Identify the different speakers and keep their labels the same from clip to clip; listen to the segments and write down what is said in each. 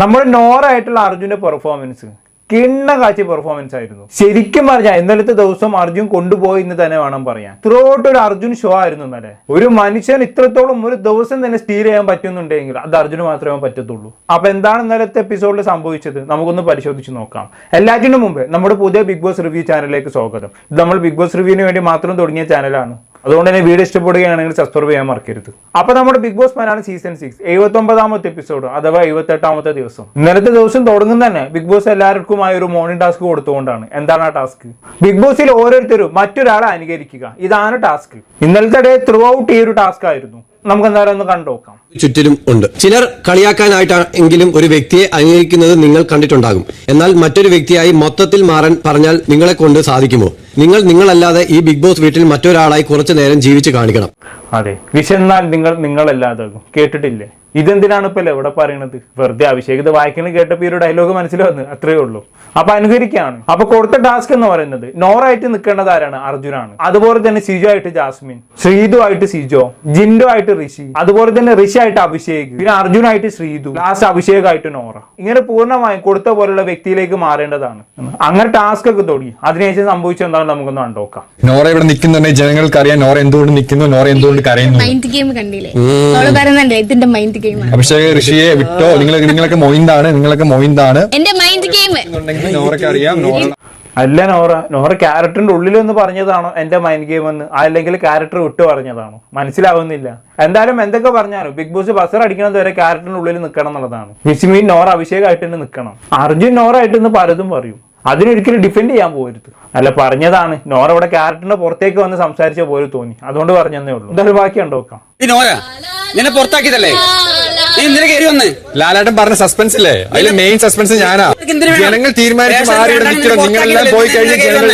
Speaker 1: നമ്മുടെ നോറായിട്ടുള്ള അർജുന്റെ പെർഫോമൻസ് കിണ്ണ കാച്ചി പെർഫോമൻസ് ആയിരുന്നു. ശരിക്കും പറഞ്ഞാൽ ഇന്നലത്തെ ദിവസം അർജുൻ കൊണ്ടുപോയി എന്ന് തന്നെ വേണം പറയാൻ. ത്രൂ ഒരു അർജുൻ ഷോ ആയിരുന്നു ഇന്നലെ. ഒരു മനുഷ്യൻ ഇത്രത്തോളം ഒരു ദിവസം തന്നെ സ്റ്റീൽ ചെയ്യാൻ പറ്റുന്നുണ്ടെങ്കിൽ അത് അർജുന് മാത്രമേ പറ്റത്തുള്ളൂ. അപ്പൊ എന്താണ് ഇന്നലത്തെ എപ്പിസോഡിൽ സംഭവിച്ചത്? നമുക്കൊന്ന് പരിശോധിച്ച് നോക്കാം. എല്ലാറ്റിനും മുമ്പ് നമ്മുടെ പുതിയ ബിഗ് ബോസ് റിവ്യൂ ചാനലിലേക്ക് സ്വാഗതം. ഇത് നമ്മൾ ബിഗ് ബോസ് റിവ്യൂവിന് വേണ്ടി മാത്രം തുടങ്ങിയ ചാനലാണ് അതുകൊണ്ട് തന്നെ വീഡിയോ ഇഷ്ടപ്പെടുകയാണെങ്കിൽ സബ്സ്ക്രൈബ് ചെയ്യാൻ മറക്കരുത്. അപ്പൊ നമ്മുടെ Bigg Boss Malayalam season six എഴുപത്തി ഒമ്പതാമത്തെ എപ്പിസോഡ് അഥവാ എഴുപത്തി എട്ടാമത്തെ ദിവസം. ഇന്നലത്തെ ദിവസം തുടങ്ങുന്ന തന്നെ ബിഗ് ബോസ് എല്ലാവർക്കുമായി ഒരു മോർണിംഗ് ടാസ്ക് കൊടുത്തുകൊണ്ടാണ്. എന്താണ് ആ ടാസ്ക് ബിഗ് ബോസിൽ ഓരോരുത്തരും മറ്റൊരാളെ അനുകരിക്കുക. ഇതാണ് ടാസ്ക് ഇന്നലത്തെ ഡേ ത്രൂ ഔട്ട് ഈ ഒരു ടാസ്ക് ആയിരുന്നു. നമുക്ക് എന്തായാലും ഒന്ന് കണ്ടു നോക്കാം
Speaker 2: ചുറ്റിലും ഉണ്ട്. ചിലർ കളിയാക്കാനായിട്ടെങ്കിലും ഒരു വ്യക്തിയെ അംഗീകരിക്കുന്നത് നിങ്ങൾ കണ്ടിട്ടുണ്ടാകും. എന്നാൽ മറ്റൊരു വ്യക്തിയായി മൊത്തത്തിൽ മാറാൻ പറഞ്ഞാൽ നിങ്ങളെ കൊണ്ട് സാധിക്കുമോ? നിങ്ങൾ നിങ്ങളല്ലാതെ ഈ ബിഗ് ബോസ് വീട്ടിൽ മറ്റൊരാളായി കുറച്ചു നേരം ജീവിച്ച് കാണിക്കണം.
Speaker 1: അതെ. വിശന്നാൽ നിങ്ങൾ നിങ്ങളല്ലാതാകും. കേട്ടിട്ടില്ലേ? ഇതെന്തിനാണ് ഇപ്പൊ എവിടെ പറയണത്? വെറുതെ അഭിഷേക് ഇത് വായിക്കുന്നത് കേട്ടപ്പോ ഈ ഒരു ഡയലോഗ് മനസ്സിൽ വന്നു അത്രയേ ഉള്ളൂ. അപ്പൊ അനുകരിക്കാണ് അപ്പൊ കൊടുത്ത ടാസ്ക് എന്ന് പറയുന്നത് നോറായിട്ട് നിൽക്കേണ്ടത് ആരാണ്? അർജുനാണ്. അതുപോലെ തന്നെ സിജോ ആയിട്ട് ജാസ്മിൻ ശ്രീതു ആയിട്ട് സിജോ ജിൻഡോ ആയിട്ട് ഋഷി അതുപോലെ തന്നെ ഋഷി ആയിട്ട് അഭിഷേക് പിന്നെ അർജുനായിട്ട് ശ്രീതു ലാസ്റ്റ് അഭിഷേക് ആയിട്ട് നോറ. ഇങ്ങനെ പൂർണമായും കൊടുത്ത പോലുള്ള വ്യക്തിയിലേക്ക് മാറേണ്ടതാണ്. അങ്ങനെ ടാസ്ക് ഒക്കെ തുടങ്ങി. അതിനുശേഷം സംഭവിച്ചത് എന്താണെന്ന് നമുക്കൊന്ന് കണ്ടോക്കാം
Speaker 3: നോറ ഇവിടെ നിൽക്കുന്നുണ്ടെങ്കിൽ ജനങ്ങൾക്ക് അറിയാം നോറ എന്തുകൊണ്ട് നിൽക്കുന്നു? നോറ എന്തുകൊണ്ട് കരയുന്നു?
Speaker 4: മൈൻഡ് ഗെയിം കണ്ടില്ലേ? പറയുന്നുണ്ട് ഇതിന്റെ മൈൻഡ് ഗെയിം
Speaker 3: അഭിഷേക് ഋഷിയെ വിട്ടോ? നിങ്ങൾ നിങ്ങളൊക്കെ മൊയിന്താണ്? നിങ്ങളൊക്കെ മൊയിന്താണ്?
Speaker 4: എന്റെ മൈൻഡ് ഗെയിം
Speaker 3: അറിയാം നോറ.
Speaker 1: അല്ല നോറ. നോറ ക്യാരക്ടറിന്റെ ഉള്ളിൽ എന്ന് പറഞ്ഞതാണോ എന്റെ മൈൻഡ് ഗെയിം എന്ന്? അല്ലെങ്കിൽ ക്യാരക്ടർ വിട്ട് പറഞ്ഞതാണോ? മനസ്സിലാവുന്നില്ല. എന്തായാലും എന്തൊക്കെ പറഞ്ഞാലും ബിഗ് ബോസ് ബസർ അടിക്കണത് വരെ ക്യാരക്ടറിന്റെ ഉള്ളിൽ നിൽക്കണം എന്നുള്ളതാണ്. വിസ്മീൻ നോറ അഭിഷേകമായിട്ട് തന്നെ നിൽക്കണം. അർജുൻ നോറ ആയിട്ട് ഇന്ന് പലതും പറയും. അതിനൊരിക്കലും ഡിഫെൻഡ് ചെയ്യാൻ പോകരുത്. അല്ല പറഞ്ഞതാണ്. നോറ ഇവിടെ ക്യാരക്ടറിന്റെ പുറത്തേക്ക് വന്ന് സംസാരിച്ച പോലെ തോന്നി. അതുകൊണ്ട് പറഞ്ഞതേ ഉള്ളൂ. എന്തായാലും ബാക്കി ഉണ്ടോ
Speaker 5: നോക്കാം നോര നിന്നെ പുറത്താക്കിയതല്ലേ? എന്തിനാ കയറി വന്ന്?
Speaker 3: ലാലേട്ടൻ പറഞ്ഞ സസ്പെൻസ് ഇല്ലേ? അതിലെ മെയിൻ സസ്പെൻസ് ഞാനാ? ജനങ്ങൾ തീരുമാനിച്ച് മാറി ഇവിടെ നിൽക്കണം നിങ്ങളെല്ലാം പോയി
Speaker 5: കഴിഞ്ഞു
Speaker 3: ജനങ്ങൾ.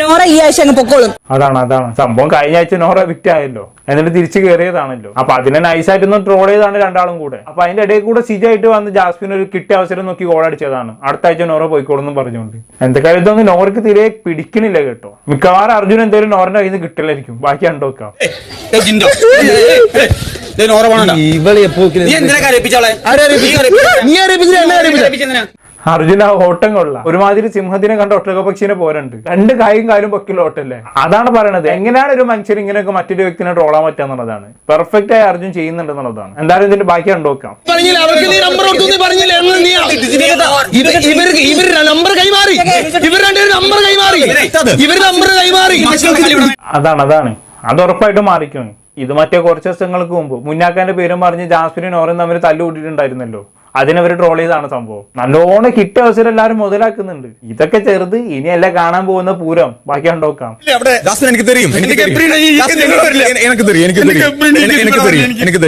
Speaker 6: നോറ ഈ ആഴ്ച അങ്ങ് പൊക്കോളും.
Speaker 1: അതാണ് അതാണ്. സംഭവം കഴിഞ്ഞ ആഴ്ച നോറ വിക്റ്റ് ആയല്ലോ. എന്നിട്ട് തിരിച്ചു കയറിയതാണല്ലോ അപ്പൊ അതിനെ നൈസായിട്ടൊന്ന് ട്രോൾ ചെയ്താണ് രണ്ടാളും കൂടെ. അപ്പൊ അതിന്റെ ഇടയിൽ കൂടെ സിജായിട്ട് വന്ന് ജാസ്മിൻ ഒരു കിട്ടിയ അവസരം നോക്കി ഗോൾ അടിച്ചതാണ്. അടുത്ത ആഴ്ച നോറ പോയിക്കോളെന്നും പറഞ്ഞുകൊണ്ട്. എന്തൊക്കെയായാലും ഇതൊന്നും നോറയ്ക്ക് തീരെ പിടിക്കണില്ല കേട്ടോ. മിക്കവാറും അർജുൻ എന്തായാലും നോറിന്റെ കയ്യിൽ നിന്ന് കിട്ടില്ലായിരിക്കും ബാക്കി കണ്ടോക്കാം
Speaker 5: ഏയ്.
Speaker 1: അർജുന ആ ഓട്ടം കൊള്ളാം. ഒരുമാതിരി സിംഹത്തിനെ കണ്ട ഒട്ടകപക്ഷിനെ പോരണ്ട്. രണ്ട് കായും കാലും പൊക്കിയുള്ള ഓട്ടല്ലേ അതാണ് പറയണത്. എങ്ങനെയാണ് ഒരു മനുഷ്യർ ഇങ്ങനെയൊക്കെ മറ്റൊരു വ്യക്തിനെ ട്രോളാൻ പറ്റാന്നുള്ളതാണ് പെർഫെക്റ്റ് ആയി അർജുൻ ചെയ്യുന്നുണ്ട് എന്നുള്ളതാണ്. എന്തായാലും ഇതിന്റെ ബാക്കി കണ്ടുനോക്കാം
Speaker 7: പറഞ്ഞില്ല? അവർക്ക് നീ നമ്പർ കൊടുത്തു നീ പറഞ്ഞില്ല? നീ ഇവർ ഇവർ ഇവർ നമ്പർ കൈമാറി. ഇവർ രണ്ടുപേരും നമ്പർ കൈമാറി. ഇവർ നമ്പർ കൈമാറി.
Speaker 1: അതാണ് അതാണ്. അത് ഉറപ്പായിട്ട് മാറിക്കും ഇത് മറ്റേ കുറച്ച് ദിവസങ്ങൾക്ക് മുമ്പ്. മുന്നാക്കാന്റെ പേരും പറഞ്ഞ് ജാസ്മിനും ഓറും തമ്മിൽ തല്ലു അതിനവര് ട്രോൾ ചെയ്താണ് സംഭവം. നല്ലോണം കിട്ടിയ അവസരം എല്ലാവരും മുതലാക്കുന്നുണ്ട്. ഇതൊക്കെ ചെറുത് ഇനിയല്ല കാണാൻ പോകുന്ന പൂരം. ബാക്കി കണ്ടോക്കാം
Speaker 3: ജാസ്മിൻ എനിക്ക് തരും എനിക്ക്
Speaker 7: എനിക്ക്
Speaker 3: എനിക്ക് എനിക്ക്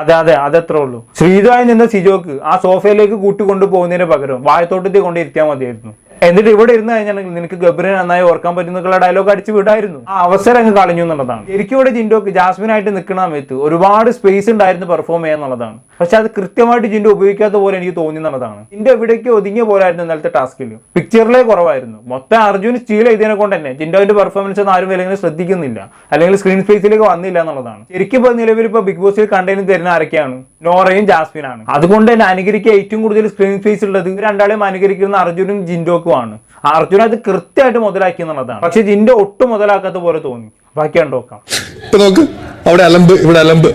Speaker 1: അതെ അതെ അതത്രേ ഉള്ളൂ. ശ്രീതുവായി നിന്ന സിജോക്ക് ആ സോഫയിലേക്ക് കൂട്ടിക്കൊണ്ടു പോകുന്നതിന് പകരം വായത്തോട്ടത്തിൽ കൊണ്ട് ഇരുത്തിയാൽ മതിയായിരുന്നു. എന്നിട്ട് ഇവിടെ ഇരുന്ന് കഴിഞ്ഞാൽ നിനക്ക് ഗബ്രിനെ നന്നായി ഓർക്കാൻ പറ്റുന്ന ഡയലോഗ് അടിച്ച് വിടായിരുന്നു. ആ അവസരം അങ്ങ് കളഞ്ഞു എന്നുള്ളതാണ്. ശരിക്കും ഇവിടെ ജിൻഡോക്ക് ജാസ്മിനായിട്ട് നിൽക്കുന്ന സമയത്ത് ഒരുപാട് സ്പേസ് ഉണ്ടായിരുന്നു പെർഫോം ചെയ്യാന്നുള്ളതാണ് പക്ഷെ അത് കൃത്യമായിട്ട് ജിൻഡോ ഉപയോഗിക്കാത്ത പോലെ എനിക്ക് തോന്നി എന്നുള്ളതാണ്. ജിൻഡോ എവിടേക്ക് ഒതുങ്ങിയ പോലായിരുന്നു ഇന്നലത്തെ ടാസ്കിൽ പിക്ചറിലെ കുറവായിരുന്നു. മൊത്തം അർജുൻ സ്റ്റീൽ ചെയ്തതിനെ കൊണ്ട് തന്നെ ജിൻഡോന്റെ പെർഫോമൻസ് ഒന്നും ആരും വിലങ്ങനെ ശ്രദ്ധിക്കുന്നില്ല. അല്ലെങ്കിൽ സ്ക്രീൻ സ്പേസിലേക്ക് വന്നില്ല എന്നുള്ളതാണ്. ശരിക്കും ഇപ്പൊ നിലവിൽ ഇപ്പൊ ബിഗ് ബോസിൽ കണ്ടതിന് തരുന്ന ആരൊക്കെയാണ്? നോറയും ജാസ്മിനാണ്. അതുകൊണ്ട് തന്നെ അനുകരിക്കുക ഏറ്റവും കൂടുതൽ സ്ക്രീൻ സ്പേസ് ഉള്ളത് രണ്ടാളെയും അനുകരിക്കുന്ന അർജുനും ജിൻഡോക്കും ആണ് അർജുന അത് കൃത്യമായിട്ട് മുതലാക്കി എന്നുള്ളതാണ്. പക്ഷെ ഇതിന്റെ ഒട്ടും മുതലാക്കാത്ത പോലെ തോന്നി. ബാക്കി നോക്കാം.
Speaker 3: ഇപ്പൊ നോക്ക് അവിടെ അലമ്പ് ഇവിടെ അലമ്പ്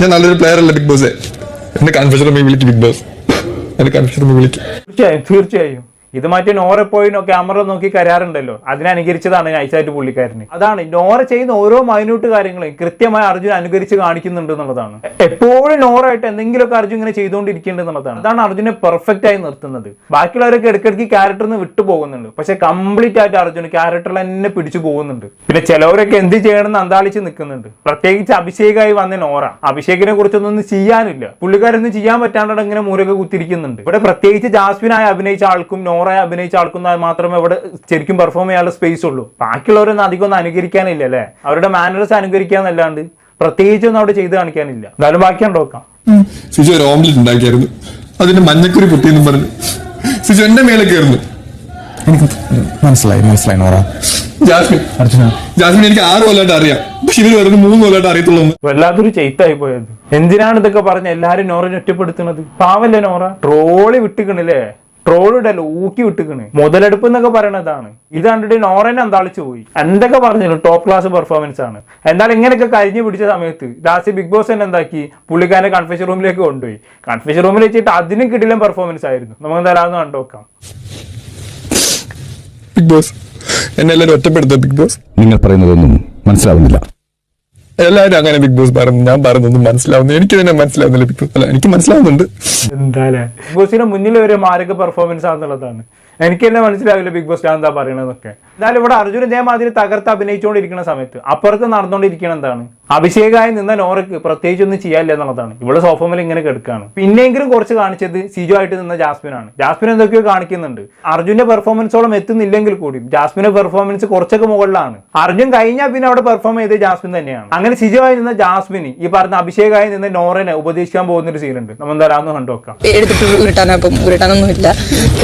Speaker 3: ഞാൻ നല്ലൊരു പ്ലെയർ അല്ല ബിഗ് ബോസ് എന്നെ കൺഫ്യൂഷൻ വിളിക്കും ബിഗ് ബോസ് എന്നെ കൺഫ്യൂഷൻ വിളിക്കും.
Speaker 1: തീർച്ചയായും തീർച്ചയായും. ഇത് മറ്റേ നോറ പോയി ക്യാമറ നോക്കി കരാറുണ്ടല്ലോ. അതിനനുകരിച്ചതാണ് നൈസായിട്ട് പുള്ളിക്കാരന്. അതാണ് നോറ ചെയ്യുന്ന ഓരോ മൈന്യൂട്ട് കാര്യങ്ങളും കൃത്യമായി അർജുൻ അനുകരിച്ച് കാണിക്കുന്നുണ്ട് എന്നുള്ളതാണ്. എപ്പോഴും നോറായിട്ട് എന്തെങ്കിലുമൊക്കെ അർജുൻ ഇങ്ങനെ ചെയ്തുകൊണ്ടിരിക്കേണ്ടത് എന്നുള്ളതാണ്. അതാണ് അർജുനെ പെർഫെക്റ്റ് ആയി നിർത്തുന്നത്. ബാക്കിയുള്ളവരൊക്കെ ഇടയ്ക്കിടയ്ക്ക് ക്യാരക്ടറിൽ നിന്ന് വിട്ടു പോകുന്നുണ്ട്. പക്ഷെ കംപ്ലീറ്റ് ആയിട്ട് അർജുൻ ക്യാരക്ടറിൽ തന്നെ പിടിച്ചു പോകുന്നുണ്ട്. പിന്നെ ചിലവരൊക്കെ എന്ത് ചെയ്യണമെന്ന് അന്താളിച്ച് നിൽക്കുന്നുണ്ട്. പ്രത്യേകിച്ച് അഭിഷേകായി വന്ന നോറ. അഭിഷേകിനെ കുറിച്ചൊന്നും ചെയ്യാനില്ല. പുള്ളിക്കാരൊന്നും ചെയ്യാൻ പറ്റാണ്ട് ഇങ്ങനെ മൂരൊക്കെ കുത്തിരിക്കുന്നുണ്ട്. ഇവിടെ പ്രത്യേകിച്ച് ജാസ്മിനായി അഭിനയിച്ച ആൾക്കും നോറയെ അഭിനയിച്ച ആൾക്കും മാത്രമേ അവിടെ ശരിക്കും പെർഫോം ചെയ്യാനുള്ള സ്പേസ് ഉള്ളൂ. ബാക്കിയുള്ളവരൊന്നും അധികം ഒന്നും അനുകരിക്കാനില്ല അല്ലേ? അവരുടെ മാനേഴ്സ് അനുകരിക്കാന്നല്ലാണ്ട് പ്രത്യേകിച്ചൊന്നും അവിടെ ചെയ്ത് കാണിക്കാനില്ല. എന്തായാലും ബാക്കി നോക്കാം.
Speaker 3: സിജു ഒരു ഓംലെറ്റ് ഉണ്ടാക്കിയായിരുന്നു. അതിന്റെ മഞ്ഞക്കുരി പൊട്ടിയെന്നും പറഞ്ഞു. സിജു എന്റെ മേലെ കയറുന്നു. എനിക്ക് മനസ്സിലായി മനസ്സിലായി നോറ. ജാസ്മിൻ. അർജുന. ജാസ്മിൻ എനിക്ക് ആറ് കൊല്ലമായിട്ട് അറിയാം. പക്ഷെ ഇവർ മൂന്ന് കൊല്ലമായിട്ട് അറിയത്തുള്ളൂ.
Speaker 1: വല്ലാത്തൊരു ചെയ്ത്തായി പോയത്. എന്തിനാണ് ഇതൊക്കെ പറഞ്ഞ എല്ലാരും നോറിനെ ഒറ്റപ്പെടുത്തുന്നത്? പാവല്ലേ നോറ? ട്രോളി വിട്ടുക്കണില്ലേ ട്രോളിടല്ലോ ഊക്കി വിട്ടുക്കണ് മുതലെടുപ്പ് എന്നൊക്കെ പറയണതാണ്. ഇത് കണ്ടിട്ട് നോറൻ അന്താളിച്ചു പോയി. എന്തൊക്കെ പറഞ്ഞു ടോപ്പ് ക്ലാസ് പെർഫോമൻസ് ആണ്. എന്തായാലും ഇങ്ങനെയൊക്കെ കരിഞ്ഞു പിടിച്ച സമയത്ത് ലാസ്റ്റ് ബിഗ് ബോസ് തന്നെ എന്താക്കി? പുള്ളിക്കാരനെ കൺഫ്യൂഷൻ റൂമിലേക്ക് കൊണ്ടുപോയി. കൺഫ്യൂഷൻ റൂമിൽ വെച്ചിട്ട് അതിനും കിട്ടില്ല പെർഫോമൻസ് ആയിരുന്നു. നമുക്ക് എന്തായാലും കണ്ടു നോക്കാം.
Speaker 3: ബിഗ് ബോസ് എന്നെ എല്ലാവരും ഒറ്റപ്പെടുത്തുക ബിഗ് ബോസ്
Speaker 8: നിങ്ങൾ പറയുന്നതൊന്നും മനസ്സിലാവുന്നില്ല.
Speaker 3: എല്ലാവരും അങ്ങനെ ബിഗ് ബോസ് പറഞ്ഞു ഞാൻ പറഞ്ഞൊന്നും മനസ്സിലാവുന്നു. എനിക്ക് തന്നെ മനസ്സിലാവുന്നില്ല ബിഗ് ബോസ് അല്ല എനിക്ക് മനസ്സിലാവുന്നുണ്ട്.
Speaker 1: എന്തായാലും ബിഗ് ബോസിന് മുന്നിൽ ഒരു മാരക പെർഫോമൻസ് ആണെന്നുള്ളതാണ്. എനിക്ക് തന്നെ മനസ്സിലാവില്ല ബിഗ് ബോസ് ഞാൻ എന്താ പറയണതൊക്കെ എന്തായാലും ഇവിടെ അർജുൻ ഇതേമാതിരി തകർത്ത് അഭിനയിച്ചുകൊണ്ടിരിക്കുന്ന സമയത്ത് അപ്പുറത്ത് നടന്നുകൊണ്ടിരിക്കണം എന്താണ്? അഭിഷേകായി നിന്ന നോറയ്ക്ക് പ്രത്യേകിച്ച് ഒന്നും ചെയ്യാനില്ല എന്നുള്ളതാണ്. ഇവിടെ സോഫമിൽ ഇങ്ങനെ കെടുക്കുകയാണ്. പിന്നെയെങ്കിലും കുറച്ച് കാണിച്ചത് സിജു ആയിട്ട് നിന്ന ജാസ്മിനാണ്. ജാസ്മിൻ എന്തൊക്കെയോ കാണിക്കുന്നുണ്ട്. അർജുന്റെ പെർഫോമൻസോളം എത്തുന്നില്ലെങ്കിൽ കൂടി ജാസ്മിന്റെ പെർഫോമൻസ് കുറച്ചൊക്കെ മുകളിലാണ്. അർജുൻ കഴിഞ്ഞാൽ പിന്നെ അവിടെ പെർഫോം ചെയ്ത് ജാസ്മിൻ തന്നെയാണ്. അങ്ങനെ സിജു ആയി നിന്ന ജാസ്മിന് ഈ പറഞ്ഞ അഭിഷേകായി നിന്ന നോറിനെ ഉപദേശിക്കാൻ പോകുന്ന ഒരു സീനുണ്ട് നമ്മൾ എന്തായാലും കണ്ടുനോക്കാം
Speaker 6: എടുത്തിട്ട് ഉരുട്ടാനപ്പം ഉരുട്ടാനൊന്നും ഇല്ല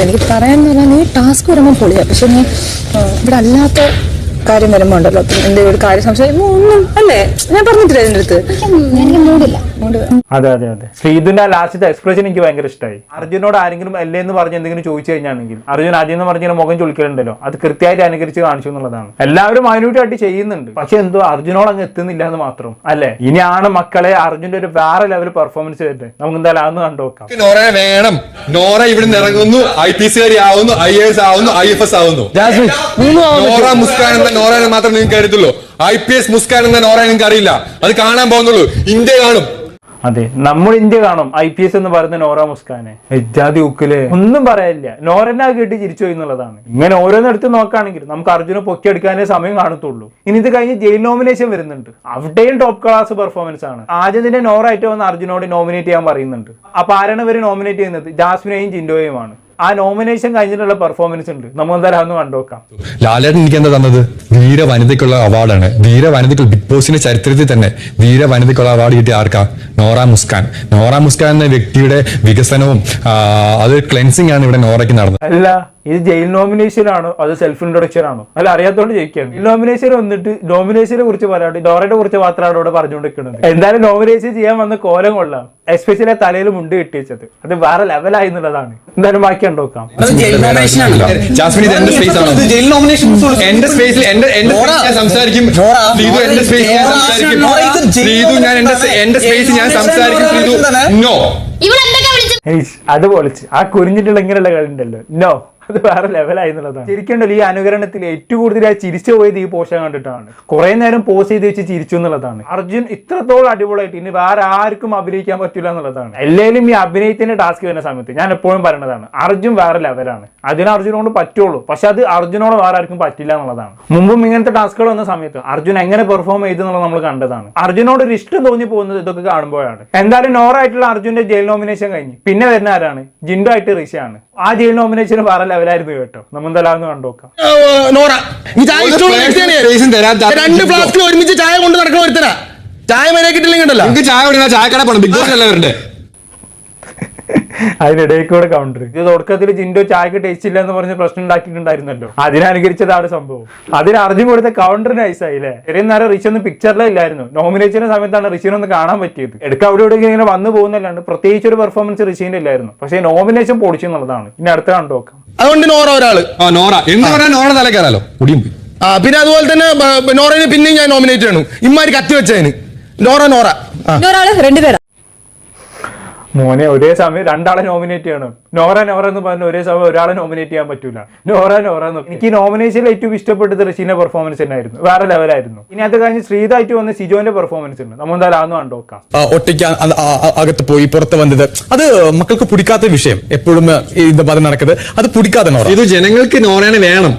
Speaker 6: എനിക്ക് പറയാൻ നീ ടാസ്ക് വരുമ്പോൾ പൊളിയാ. പക്ഷെ നീ ഇവിടെ അല്ലാത്ത കാര്യം വരുമ്പോ ഉണ്ടല്ലോ ഇപ്പം എന്റെ ഒരു കാര്യം സംശയം ഒന്നും അല്ലേ? ഞാൻ പറഞ്ഞിട്ടില്ല ഇതിന്റെ അടുത്ത്?
Speaker 4: എനിക്ക് മൂടില്ല.
Speaker 1: അതെ അതെ അതെ. ശ്രീധുന്റെ ലാസ്റ്റ് ലാസ്റ്റത്തെ എക്സ്പ്രഷൻ എനിക്ക് ഭയങ്കര ഇഷ്ടമായി അർജുനോട് ആരെങ്കിലും അല്ലേ എന്ന് പറഞ്ഞ് എന്തെങ്കിലും ചോദിച്ചു കഴിഞ്ഞാണെങ്കിൽ അർജുൻ ആദ്യം എന്ന് പറഞ്ഞ മുഖം ചൊലിക്കലുണ്ടല്ലോ അത് കൃത്യമായിട്ട് അനുകരിച്ച് കാണിച്ചു എന്നുള്ളതാണ്. എല്ലാവരും മൈന്യൂട്ടായിട്ട് ചെയ്യുന്നുണ്ട്. പക്ഷെ എന്തോ അർജുനോട് അങ്ങ് എത്തുന്നില്ല എന്ന് മാത്രം അല്ലെ? ഇനിയാണ് മക്കളെ അർജുന്റെ ഒരു വേറെ ലെവൽ പെർഫോമൻസ് വരുന്നത്. നമുക്ക് എന്തായാലും അതൊന്ന് കണ്ടുനോക്കാം
Speaker 3: നോറ വേണം. നോറ ഇവിടുന്ന് ഇറങ്ങുന്നു. ഐ പി സി ആവുന്നു ഐ എസ് ആവുന്നു ഐ എഫ് എസ് ആവുന്നു. നോറ മുസ്കാൻ എന്ന നോറയെ മാത്രം നിങ്ങൾക്ക് അറിയത്തുള്ളൂ. ഐ പി എസ് മുസ്കാൻ എന്ന നോറ നിങ്ങൾക്ക് അറിയില്ല. അത് കാണാൻ പോകുന്നുള്ളൂ. ഇന്ത്യ കാണും.
Speaker 1: അതെ. നമ്മൾ ഇന്ത്യ കാണും. ഐ പി എസ് എന്ന് പറയുന്ന നോറ മുസ്കാനെ. എജാദി ഉക്കിൽ. ഒന്നും പറയാനില്ല നോറനെ കേട്ട് ചിരിച്ചു പോയി എന്നുള്ളതാണ്. ഇങ്ങനെ ഓരോന്നെടുത്ത് നോക്കുകയാണെങ്കിൽ നമുക്ക് അർജുനെ പൊക്കിയെടുക്കാനേ സമയം കാണത്തുള്ളൂ. ഇനി ഇത് കഴിഞ്ഞ് ജയിൽ നോമിനേഷൻ വരുന്നുണ്ട്. അവിടെയും ടോപ്പ് ക്ലാസ് പെർഫോമൻസ് ആണ്. ആദ്യത്തിന്റെ നോറായിട്ട് വന്ന് അർജുനോട് നോമിനേറ്റ് ചെയ്യാൻ പറയുന്നുണ്ട്. അപ്പൊ ആരാണ് ഇവർ നോമിനേറ്റ് ചെയ്യുന്നത്? ജാസ്മിനെയും ജിൻഡോയുമാണ്. ആ നോമിനേഷൻ കഴിഞ്ഞിട്ടുള്ള പെർഫോമൻസ് ഉണ്ട്. നമ്മൾ എന്തായാലും അന്ന് കണ്ടുനോക്കാം.
Speaker 3: ലാലേട്ടൻ എനിക്ക് എന്താ തന്നത്? വീര വനിതയ്ക്കുള്ള അവാർഡാണ് വീര വനിതയ്ക്ക് ബിഗ് ബോസിന്റെ ചരിത്രത്തിൽ തന്നെ വീര വനിതയ്ക്കുള്ള അവാർഡ് കിട്ടിയ ആർക്കാ? നോറ മുസ്കാൻ. നോറ മുസ്കാൻ എന്ന വ്യക്തിയുടെ വികസനവും അതൊരു അത് ക്ലെൻസിങ് ആണ് ഇവിടെ നോറയ്ക്ക് നടന്നത്.
Speaker 1: അല്ല ഇത് ജയിൽ നോമിനേഷൻ ആണോ? അത് സെൽഫ് ഇൻട്രൊഡക്ഷൻ ആണോ? അല്ല അറിയാത്തോണ്ട് ജയിക്കാണ്. നോമിനേഷൻ വന്നിട്ട് നോമിനേഷനെ കുറിച്ച് പറയാണ്ട് ഡോറയുടെ കുറിച്ച് മാത്രമാണ് ഇവിടെ പറഞ്ഞുകൊണ്ടിരിക്കുന്നത്. എന്തായാലും നോമിനേഷൻ ചെയ്യാൻ വന്ന കോലം കൊള്ളാം. എസ്പെഷ്യലി തലയിൽ മുണ്ട് കെട്ടിവെച്ചത് അത് വേറെ ലെവലായി എന്നുള്ളതാണ്. എന്തായാലും ബാക്കി ഉണ്ടോക്കാം
Speaker 5: അത് ജയിൽ നോമിനേഷൻ ആണ്
Speaker 3: ജാസ്മിൻ ഇത് സ്പേസ് ആണോ?
Speaker 5: ജയിൽ നോമിനേഷൻ
Speaker 3: എന്റെ സ്പേസിൽ എന്റെ എന്റെ space ഞാൻ സംസാരിക്കും. ഞാൻ സംസാരിക്കും ശ്രീതു നോ
Speaker 1: അത് പൊളിച്ച്. ആ കുരിഞ്ഞിട്ടുള്ള ഇങ്ങനെയുള്ള കളി ഉണ്ടല്ലോ. നോ അത് വേറെ ലെവലായി എന്നുള്ളതാണ് ശരിക്കുണ്ടല്ലോ ഈ അനുകരണത്തിൽ ഏറ്റവും കൂടുതലായി ചിരിച്ചു പോയത് ഈ പോഷൻ കണ്ടിട്ടാണ്. കുറെ നേരം പോസ് ചെയ്ത് വെച്ച് ചിരിച്ചു എന്നുള്ളതാണ്. അർജുൻ ഇത്രത്തോളം അടിപൊളിയായിട്ട് ഇനി വേറെ ആർക്കും അഭിനയിക്കാൻ പറ്റില്ല എന്നുള്ളതാണ്. എല്ലാവരും ഈ അഭിനയത്തിന്റെ ടാസ്ക് വരുന്ന സമയത്ത് ഞാൻ എപ്പോഴും പറയുന്നതാണ് അർജുൻ വേറെ ലെവലാണ് അതിന് അർജുനോട് പറ്റുള്ളൂ പക്ഷെ അത് അർജുനോട് വേറെ ആർക്കും പറ്റില്ല എന്നുള്ളതാണ്. മുമ്പും ഇങ്ങനത്തെ ടാസ്കുകൾ വന്ന സമയത്ത് അർജുൻ എങ്ങനെ പെർഫോം ചെയ്തു എന്നുള്ളത് നമ്മൾ കണ്ടതാണ്. അർജുനോട് ഒരു ഇഷ്ടം തോന്നി പോകുന്നത് ഇതൊക്കെ കാണുമ്പോഴാണ്. എന്തായാലും നോറായിട്ടുള്ള അർജുന്റെ ജയിൽ നോമിനേഷൻ കഴിഞ്ഞ്. പിന്നെ വരുന്ന ആരാണ്? ജിൻഡോ ആയിട്ട് ഋഷിയാണ്. ആ ജയിൽ നോമിനേഷൻ വേറെ ലെവലായിരുന്നു കേട്ടോ. നമ്മൾ എന്തായാലും അതൊന്ന് കണ്ടുനോക്കാം
Speaker 7: നോറ ഈ ചായ ഇഷ്ടമുള്ള രണ്ട് ഫ്ലാസ്കിൽ ഒരുമിച്ച് ചായ കൊണ്ട് നടക്കുന്ന ഒരുത്തനാ. ചായ
Speaker 3: കുടിക്കുന്ന ചായക്കട പോണം. ബിഗ് ബോസ് അല്ലേ വരണ്ടേ
Speaker 1: അതിനിടയിൽ കൂടെ കൗണ്ടർ ഇത് തുടക്കത്തിൽ ജിൻഡോ ചായക്ക് ടേസ്റ്റ് ഇല്ല എന്ന് പറഞ്ഞ് പ്രശ്നം ഉണ്ടാക്കിയിട്ടുണ്ടായിരുന്നല്ലോ. അതിനനുകരിച്ചതാണ് സംഭവം. അതിന് അർജുൻ കൊടുത്ത കൗണ്ടർ നൈസായില്ലേ ഇത്രയും നേരം റിച്ച് ഒന്നും പിക്ചറിലേ ഇല്ലായിരുന്നു. നോമിനേഷന്റെ സമയത്താണ് ഋഷിനെ ഒന്ന് കാണാൻ പറ്റിയത്. എടുക്ക അവിടെ ഇവിടെ ഇങ്ങനെ വന്നു പോകുന്നല്ലാണ്ട് പ്രത്യേകിച്ച് ഒരു പെർഫോമൻസ് ഋഷിന്റെ ഇല്ലായിരുന്നു. പക്ഷേ നോമിനേഷൻ പൊളിച്ചു എന്നുള്ളതാണ്. ഇനി അടുത്ത കണ്ടു നോക്കാം.
Speaker 7: അതുകൊണ്ട് നോറ ഒരാൾ.
Speaker 3: ആ നോറ. പറഞ്ഞാൽ നോറ തല കയറാലോ. കുടിയും പോയി.
Speaker 7: ആ പിന്നെ അതുപോലെ തന്നെ ബ- നോറനെ പിന്നെയും ഞാൻ നോമിനേറ്റ് ചെയ്യണു. ഇമ്മാര് കത്തി വെച്ചതിന് നോറ നോറ. ആ.
Speaker 6: ഒരാൾ രണ്ടുപേരാ
Speaker 1: മോനെ ഒരേ സമയം രണ്ടാളെ നോമിനേറ്റ് ചെയ്യണം. നോറ നോറ എന്ന് പറഞ്ഞ ഒരേ സമയം ഒരാളെ നോമിനേറ്റ് ചെയ്യാൻ പറ്റൂല. നോറ നോറ എന്ന് എനിക്ക് നോമിനേഷനിൽ ഏറ്റവും ഇഷ്ടപ്പെട്ടത് ഋഷീന്റെ പെർഫോമൻസ് തന്നെയായിരുന്നു. വേറെ ലെവലായിരുന്നു ഇനി അത് കഴിഞ്ഞ് ശ്രീതായിട്ട് വന്ന സിജോന്റെ പെർഫോമൻസ് ഉണ്ട്. നമ്മൾ എന്തായാലും അതൊന്നും കണ്ടോക്കാം
Speaker 9: ഒറ്റയ്ക്ക് അകത്ത് പോയി പുറത്ത് വന്നത്. അത് മക്കൾക്ക് പിടിക്കാത്ത വിഷയം. എപ്പോഴും ഇത് പദം നടക്കുന്നത്. അത് പിടിക്കാതെ നോറ.
Speaker 3: ഇത് ജനങ്ങൾക്ക് നോറേനെ വേണം.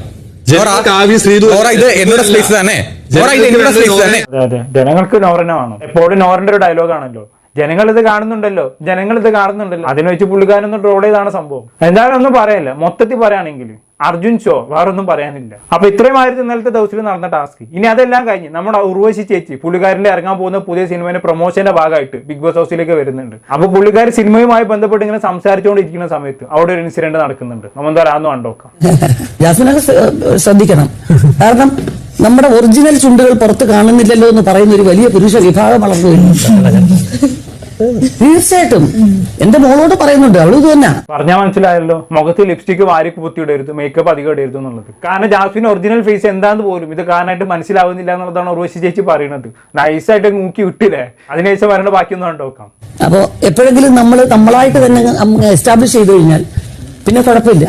Speaker 9: ഇത് എന്നോട് സ്പേസ് തന്നെ. നോറ ഇത് എന്നോട് സ്പേസ് തന്നെ.
Speaker 1: അതെ അതെ. ജനങ്ങൾക്ക് നോറനെ വേണം. എപ്പോഴും നോറിന്റെ ഒരു ഡയലോഗ് ആണല്ലോ. ജനങ്ങൾ ഇത് കാണുന്നുണ്ടല്ലോ ജനങ്ങൾ ഇത് കാണുന്നുണ്ടല്ലോ. അതിനെ വെച്ച് പുള്ളിക്കാരൊന്നും ട്രോൾ ചെയ്താണ് സംഭവം. എന്തായാലും ഒന്നും പറയല്ല. മൊത്തത്തിൽ പറയുകയാണെങ്കിൽ അർജുൻ ഷോ വേറൊന്നും പറയാനില്ല. അപ്പൊ ഇത്രയുമായിരുന്നു ഇന്നലത്തെ ദിവസത്തിൽ നടന്ന ടാസ്ക് ഇനി അതെല്ലാം കഴിഞ്ഞ് നമ്മുടെ ഉർവശി ചേച്ചി പുള്ളിക്കാരന്റെ ഇറങ്ങാൻ പോകുന്ന പുതിയ സിനിമയുടെ പ്രൊമോഷന്റെ ഭാഗമായിട്ട് ബിഗ് ബോസ് ഹൗസിലേക്ക് വരുന്നുണ്ട്. അപ്പൊ പുള്ളിക്കാർ സിനിമയുമായി ബന്ധപ്പെട്ട് ഇങ്ങനെ സംസാരിച്ചുകൊണ്ടിരിക്കുന്ന സമയത്ത് അവിടെ ഒരു ഇൻസിഡന്റ് നടക്കുന്നുണ്ട്. നമ്മൾ എന്താ അതൊന്ന് കണ്ടോക്കാം.
Speaker 5: ശ്രദ്ധിക്കണം. കാരണം നമ്മുടെ ഒറിജിനൽ ചുണ്ടുകൾ പുറത്ത് കാണുന്നില്ലല്ലോ എന്ന് പറയുന്ന ഒരു വലിയ പുരുഷ വിഭാഗം വളർന്നു തീർച്ചയായിട്ടും. എന്റെ മോളോട് പറയുന്നുണ്ട്. അവൾ ഇത് തന്നെ.
Speaker 1: പറഞ്ഞാൽ മനസ്സിലായല്ലോ. മുഖത്ത് ലിപ്സ്റ്റിക് വാരി പുത്തിയിടരുത് മേക്കപ്പ് അധികം ഇടരുത് എന്നുള്ളത്. കാരണം ജാസ്മിൻ ഒറിജിനൽ ഫേസ് എന്താന്ന് പോലും ഇത് കാരണമായിട്ട് മനസ്സിലാവുന്നില്ല എന്നുള്ളതാണ് ഉർവശി ചേച്ചി പറയുന്നത്. നൈസായിട്ട് മൂക്കി വിട്ടില്ലേ? അതിനുശേഷം വരേണ്ട ബാക്കിയൊന്നും കണ്ടോക്കാം
Speaker 5: അപ്പോ എപ്പോഴെങ്കിലും നമ്മൾ നമ്മളായിട്ട് തന്നെ എസ്റ്റാബ്ലിഷ് ചെയ്തു കഴിഞ്ഞാൽ പിന്നെ കുഴപ്പമില്ല.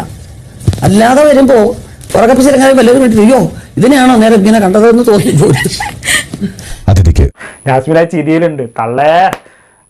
Speaker 5: അല്ലാതെ വരുമ്പോ ഉറക്കപ്പിച്ചിറങ്ങാൻ വല്ലവരും വേണ്ടി അയ്യോ ഇതിനെയാണോ നേരെ ഇങ്ങനെ കണ്ടതെന്ന് തോന്നി
Speaker 8: അതിഥിക്ക്.
Speaker 1: ജാസ്മിൻ ആ ചിരിയിലുണ്ട്. തള്ളേ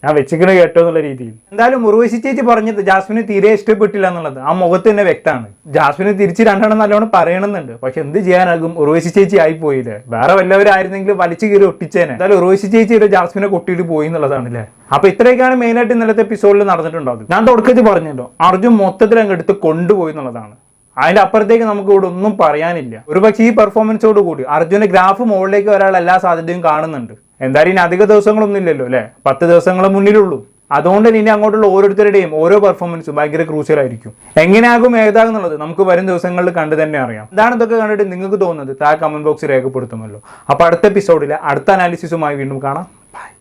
Speaker 1: ഞാൻ വെച്ചിക്കണ് കേട്ടോ എന്നുള്ള രീതിയിൽ. എന്തായാലും മുറുവശി ചേച്ചി പറഞ്ഞത് ജാസ്മിന് തീരെ ഇഷ്ടപ്പെട്ടില്ല എന്നുള്ളത് ആ മുഖത്ത് തന്നെ വ്യക്തമാണ്. ജാസ്മിന് തിരിച്ച് രണ്ടെണ്ണം നല്ലോണം പറയണമെന്നുണ്ട്. പക്ഷെ എന്ത് ചെയ്യാനാകും? ഉറുവശി ചേച്ചി ആയി പോയില്ലേ വേറെ വല്ലവരായിരുന്നെങ്കിൽ വലിച്ചു കീറി ഒട്ടിച്ചേനെ. എന്തായാലും ചേച്ചി ചേച്ചിയുടെ ജാസ്മിനെ കൊട്ടിയിട്ട് പോയി എന്നുള്ളതാണ് അല്ലേ? അപ്പൊ ഇത്രയൊക്കെയാണ് മെയിൻ ആയിട്ട് ഇന്നലത്തെ എപ്പിസോഡിൽ നടന്നിട്ടുണ്ടാകും ഞാൻ തുടക്കത്തിൽ പറഞ്ഞല്ലോ അർജുൻ മൊത്തത്തിൽ അങ്ങ് എടുത്ത് കൊണ്ടുപോയി എന്നുള്ളതാണ്. അതിന്റെ അപ്പുറത്തേക്ക് നമുക്ക് ഇവിടെ ഒന്നും പറയാനില്ല. ഒരുപക്ഷെ ഈ പെർഫോമൻസോട് കൂടി അർജുന്റെ ഗ്രാഫ് മുകളിലേക്ക് വരാനുള്ള എല്ലാ സാധ്യതയും കാണുന്നുണ്ട്. എന്തായാലും ഇനി അധിക ദിവസങ്ങളൊന്നും ഇല്ലല്ലോ അല്ലെ? പത്ത് ദിവസങ്ങൾ മുന്നിലുള്ളൂ. അതുകൊണ്ട് ഇനി അങ്ങോട്ടുള്ള ഓരോരുത്തരുടെയും ഓരോ പെർഫോമൻസും ഭയങ്കര ക്രൂഷ്യൽ ആയിരിക്കും. എങ്ങനെയാകും ഏതാകുന്നുള്ളത് നമുക്ക് വരും ദിവസങ്ങളിൽ കണ്ടു തന്നെ അറിയാം. ഇതാണ് ഇതൊക്കെ കണ്ടിട്ട് നിങ്ങൾക്ക് തോന്നുന്നത് താഴെ കമന്റ് ബോക്സിൽ രേഖപ്പെടുത്തുമല്ലോ. അപ്പോൾ അടുത്ത എപ്പിസോഡിലെ അടുത്ത അനാലിസിസുമായി വീണ്ടും കാണാം.